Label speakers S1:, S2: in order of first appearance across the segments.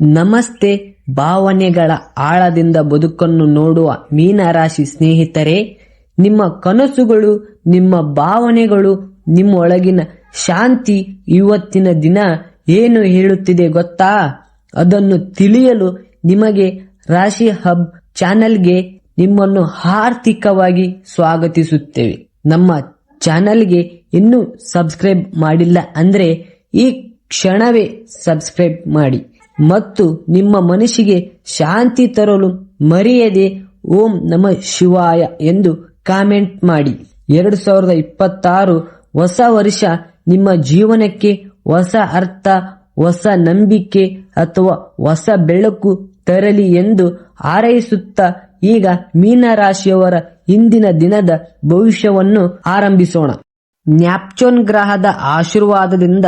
S1: ನಮಸ್ತೆ ಭಾವನೆಗಳ ಆಳದಿಂದ ಬದುಕನ್ನು ನೋಡುವ ಮೀನರಾಶಿ ಸ್ನೇಹಿತರೆ, ನಿಮ್ಮ ಕನಸುಗಳು, ನಿಮ್ಮ ಭಾವನೆಗಳು, ನಿಮ್ಮೊಳಗಿನ ಶಾಂತಿ ಇವತ್ತಿನ ದಿನ ಏನು ಹೇಳುತ್ತಿದೆ ಗೊತ್ತಾ? ಅದನ್ನು ತಿಳಿಯಲು ನಿಮಗೆ ರಾಶಿ ಹಬ್ ಚಾನೆಲ್ಗೆ ನಿಮ್ಮನ್ನು ಆರ್ಥಿಕವಾಗಿ ಸ್ವಾಗತಿಸುತ್ತೇವೆ. ನಮ್ಮ ಚಾನೆಲ್ಗೆ ಇನ್ನೂ ಸಬ್ಸ್ಕ್ರೈಬ್ ಮಾಡಿಲ್ಲ ಅಂದ್ರೆ ಈ ಕ್ಷಣವೇ ಸಬ್ಸ್ಕ್ರೈಬ್ ಮಾಡಿ. ಮತ್ತು ನಿಮ್ಮ ಮನಸ್ಸಿಗೆ ಶಾಂತಿ ತರಲು ಮರೆಯದೆ ಓಂ ನಮ ಶಿವಾಯ ಎಂದು ಕಾಮೆಂಟ್ ಮಾಡಿ. ಎರಡು ಸಾವಿರದ ಇಪ್ಪತ್ತಾರು ಹೊಸ ವರ್ಷ ನಿಮ್ಮ ಜೀವನಕ್ಕೆ ಹೊಸ ಅರ್ಥ, ಹೊಸ ನಂಬಿಕೆ ಅಥವಾ ಹೊಸ ಬೆಳಕು ತರಲಿ ಎಂದು ಹಾರೈಸುತ್ತಾ ಈಗ ಮೀನರಾಶಿಯವರ ಇಂದಿನ ದಿನದ ಭವಿಷ್ಯವನ್ನು ಆರಂಭಿಸೋಣ. ನ್ಯಾಪ್ಚೋನ್ ಗ್ರಹದ ಆಶೀರ್ವಾದದಿಂದ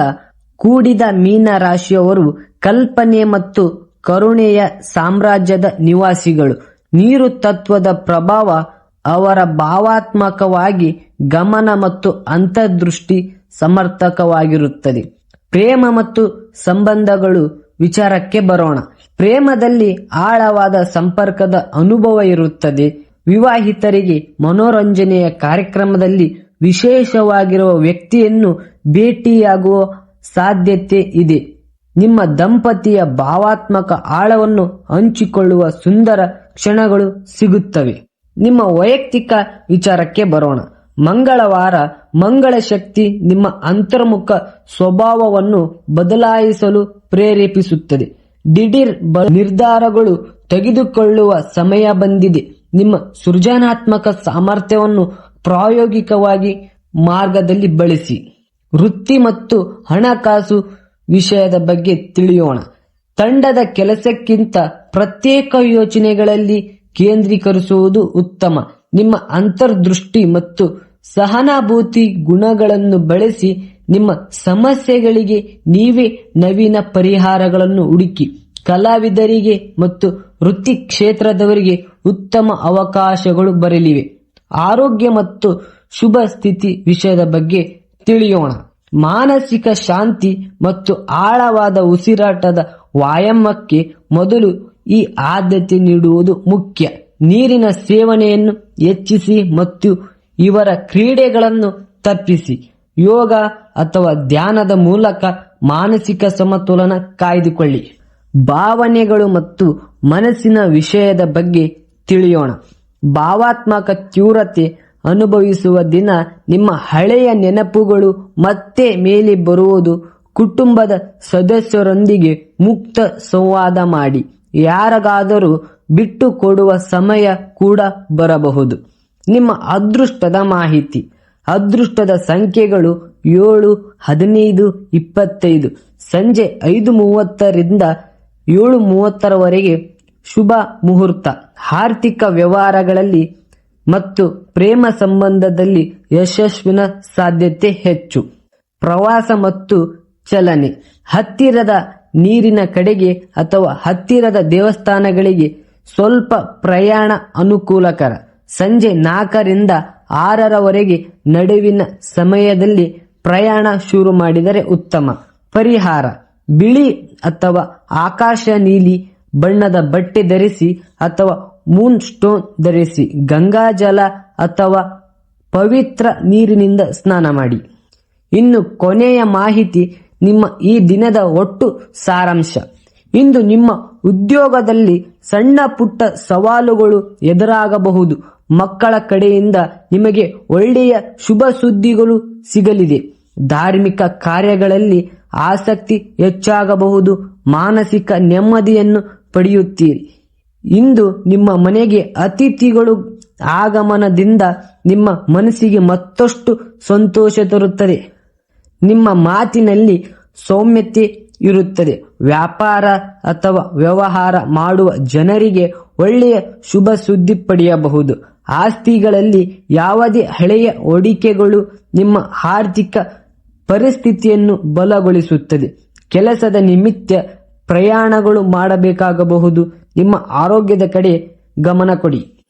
S1: ಕೂಡಿದ ಮೀನ ರಾಶಿಯವರು ಕಲ್ಪನೆ ಮತ್ತು ಕರುಣೆಯ ಸಾಮ್ರಾಜ್ಯದ ನಿವಾಸಿಗಳು. ನೀರು ತತ್ವದ ಪ್ರಭಾವ ಅವರ ಭಾವಾತ್ಮಕವಾಗಿ ಗಮನ ಮತ್ತು ಅಂತರ್ದೃಷ್ಟಿ ಸಮರ್ಥಕವಾಗಿರುತ್ತದೆ. ಪ್ರೇಮ ಮತ್ತು ಸಂಬಂಧಗಳು ವಿಚಾರಕ್ಕೆ ಬರೋಣ. ಪ್ರೇಮದಲ್ಲಿ ಆಳವಾದ ಸಂಪರ್ಕದ ಅನುಭವ ಇರುತ್ತದೆ. ವಿವಾಹಿತರಿಗೆ ಮನೋರಂಜನೆಯ ಕಾರ್ಯಕ್ರಮದಲ್ಲಿ ವಿಶೇಷವಾಗಿರುವ ವ್ಯಕ್ತಿಯನ್ನು ಭೇಟಿಯಾಗುವ ಸಾಧ್ಯತೆ ಇದೆ. ನಿಮ್ಮ ದಂಪತಿಯ ಭಾವಾತ್ಮಕ ಆಳವನ್ನು ಹಂಚಿಕೊಳ್ಳುವ ಸುಂದರ ಕ್ಷಣಗಳು ಸಿಗುತ್ತವೆ. ನಿಮ್ಮ ವೈಯಕ್ತಿಕ ವಿಚಾರಕ್ಕೆ ಬರೋಣ. ಮಂಗಳವಾರ ಮಂಗಳ ಶಕ್ತಿ ನಿಮ್ಮ ಅಂತರ್ಮುಖ ಸ್ವಭಾವವನ್ನು ಬದಲಾಯಿಸಲು ಪ್ರೇರೇಪಿಸುತ್ತದೆ. ದಿಢೀರ್ ನಿರ್ಧಾರಗಳು ತೆಗೆದುಕೊಳ್ಳುವ ಸಮಯ ಬಂದಿದೆ. ನಿಮ್ಮ ಸೃಜನಾತ್ಮಕ ಸಾಮರ್ಥ್ಯವನ್ನು ಪ್ರಾಯೋಗಿಕವಾಗಿ ಮಾರ್ಗದಲ್ಲಿ ಬಳಸಿ. ವೃತ್ತಿ ಮತ್ತು ಹಣಕಾಸು ವಿಷಯದ ಬಗ್ಗೆ ತಿಳಿಯೋಣ. ತಂಡದ ಕೆಲಸಕ್ಕಿಂತ ಪ್ರತ್ಯೇಕ ಯೋಚನೆಗಳಲ್ಲಿ ಕೇಂದ್ರೀಕರಿಸುವುದು ಉತ್ತಮ. ನಿಮ್ಮ ಅಂತರ್ದೃಷ್ಟಿ ಮತ್ತು ಸಹನಾಭೂತಿ ಗುಣಗಳನ್ನು ಬಳಸಿ ನಿಮ್ಮ ಸಮಸ್ಯೆಗಳಿಗೆ ನೀವೇ ನವೀನ ಪರಿಹಾರಗಳನ್ನು ಹುಡುಕಿ. ಕಲಾವಿದರಿಗೆ ಮತ್ತು ವೃತ್ತಿ ಕ್ಷೇತ್ರದವರಿಗೆ ಉತ್ತಮ ಅವಕಾಶಗಳು ಬರಲಿವೆ. ಆರೋಗ್ಯ ಮತ್ತು ಶುಭ ಸ್ಥಿತಿ ವಿಷಯದ ಬಗ್ಗೆ ತಿಳಿಯೋಣ. ಮಾನಸಿಕ ಶಾಂತಿ ಮತ್ತು ಆಳವಾದ ಉಸಿರಾಟದ ವ್ಯಾಯಾಮಕ್ಕೆ ಮೊದಲು ಈ ಆದ್ಯತೆ ನೀಡುವುದು ಮುಖ್ಯ. ನೀರಿನ ಸೇವನೆಯನ್ನು ಹೆಚ್ಚಿಸಿ ಮತ್ತು ಇವರ ಕ್ರೀಡೆಗಳನ್ನು ತಪ್ಪಿಸಿ. ಯೋಗ ಅಥವಾ ಧ್ಯಾನದ ಮೂಲಕ ಮಾನಸಿಕ ಸಮತೋಲನ ಕಾಯ್ದುಕೊಳ್ಳಿ. ಭಾವನೆಗಳು ಮತ್ತು ಮನಸ್ಸಿನ ವಿಷಯದ ಬಗ್ಗೆ ತಿಳಿಯೋಣ. ಭಾವಾತ್ಮಕ ತೀವ್ರತೆ ಅನುಭವಿಸುವ ದಿನ ನಿಮ್ಮ ಹಳೆಯ ನೆನಪುಗಳು ಮತ್ತೆ ಮೇಲೆ ಬರುವುದು. ಕುಟುಂಬದ ಸದಸ್ಯರೊಂದಿಗೆ ಮುಕ್ತ ಸಂವಾದ ಮಾಡಿ. ಯಾರಿಗಾದರೂ ಬಿಟ್ಟು ಕೊಡುವ ಸಮಯ ಕೂಡ ಬರಬಹುದು. ನಿಮ್ಮ ಅದೃಷ್ಟದ ಮಾಹಿತಿ. ಅದೃಷ್ಟದ ಸಂಖ್ಯೆಗಳು ಏಳು, ಹದಿನೈದು, ಇಪ್ಪತ್ತೈದು. ಸಂಜೆ ಐದು ಮೂವತ್ತರಿಂದ ಏಳು ಮೂವತ್ತರವರೆಗೆ ಶುಭ ಮುಹೂರ್ತ. ಆರ್ಥಿಕ ವ್ಯವಹಾರಗಳಲ್ಲಿ ಮತ್ತು ಪ್ರೇಮ ಸಂಬಂಧದಲ್ಲಿ ಯಶಸ್ವಿನ ಸಾಧ್ಯತೆ ಹೆಚ್ಚು. ಪ್ರವಾಸ ಮತ್ತು ಚಲನೆ. ಹತ್ತಿರದ ನೀರಿನ ಕಡೆಗೆ ಅಥವಾ ಹತ್ತಿರದ ದೇವಸ್ಥಾನಗಳಿಗೆ ಸ್ವಲ್ಪ ಪ್ರಯಾಣ ಅನುಕೂಲಕರ. ಸಂಜೆ ನಾಲ್ಕರಿಂದ ಆರರವರೆಗೆ ನಡುವಿನ ಸಮಯದಲ್ಲಿ ಪ್ರಯಾಣ ಶುರು ಮಾಡಿದರೆ ಉತ್ತಮ. ಪರಿಹಾರ. ಬಿಳಿ ಅಥವಾ ಆಕಾಶ ನೀಲಿ ಬಣ್ಣದ ಬಟ್ಟೆ ಧರಿಸಿ ಅಥವಾ ಮೂನ್ ಸ್ಟೋನ್ ಧರಿಸಿ ಗಂಗಾಜಲ ಅಥವಾ ಪವಿತ್ರ ನೀರಿನಿಂದ ಸ್ನಾನ ಮಾಡಿ. ಇನ್ನು ಕೊನೆಯ ಮಾಹಿತಿ ನಿಮ್ಮ ಈ ದಿನದ ಒಟ್ಟು ಸಾರಾಂಶ. ಇಂದು ನಿಮ್ಮ ಉದ್ಯೋಗದಲ್ಲಿ ಸಣ್ಣ ಪುಟ್ಟ ಸವಾಲುಗಳು ಎದುರಾಗಬಹುದು. ಮಕ್ಕಳ ಕಡೆಯಿಂದ ನಿಮಗೆ ಒಳ್ಳೆಯ ಶುಭ ಸುದ್ದಿಗಳು ಸಿಗಲಿದೆ. ಧಾರ್ಮಿಕ ಕಾರ್ಯಗಳಲ್ಲಿ ಆಸಕ್ತಿ ಹೆಚ್ಚಾಗಬಹುದು. ಮಾನಸಿಕ ನೆಮ್ಮದಿಯನ್ನು ಪಡೆಯುತ್ತೀರಿ. ಇಂದು ನಿಮ್ಮ ಮನೆಗೆ ಅತಿಥಿಗಳು ಆಗಮನದಿಂದ ನಿಮ್ಮ ಮನಸ್ಸಿಗೆ ಮತ್ತಷ್ಟು ಸಂತೋಷ ತರುತ್ತದೆ. ನಿಮ್ಮ ಮಾತಿನಲ್ಲಿ ಸೌಮ್ಯತೆ ಇರುತ್ತದೆ. ವ್ಯಾಪಾರ ಅಥವಾ ವ್ಯವಹಾರ ಮಾಡುವ ಜನರಿಗೆ ಒಳ್ಳೆಯ ಶುಭ ಸುದ್ದಿ ಪಡೆಯಬಹುದು. ಆಸ್ತಿಗಳಲ್ಲಿ ಯಾವುದೇ ಹಳೆಯ ಹೂಡಿಕೆಗಳು ನಿಮ್ಮ ಆರ್ಥಿಕ ಪರಿಸ್ಥಿತಿಯನ್ನು ಬಲಗೊಳಿಸುತ್ತದೆ. ಕೆಲಸದ ನಿಮಿತ್ತ ಪ್ರಯಾಣಗಳು ಮಾಡಬೇಕಾಗಬಹುದು. ನಿಮ್ಮ ಆರೋಗ್ಯದ ಕಡೆ ಗಮನ ಕೊಡಿ.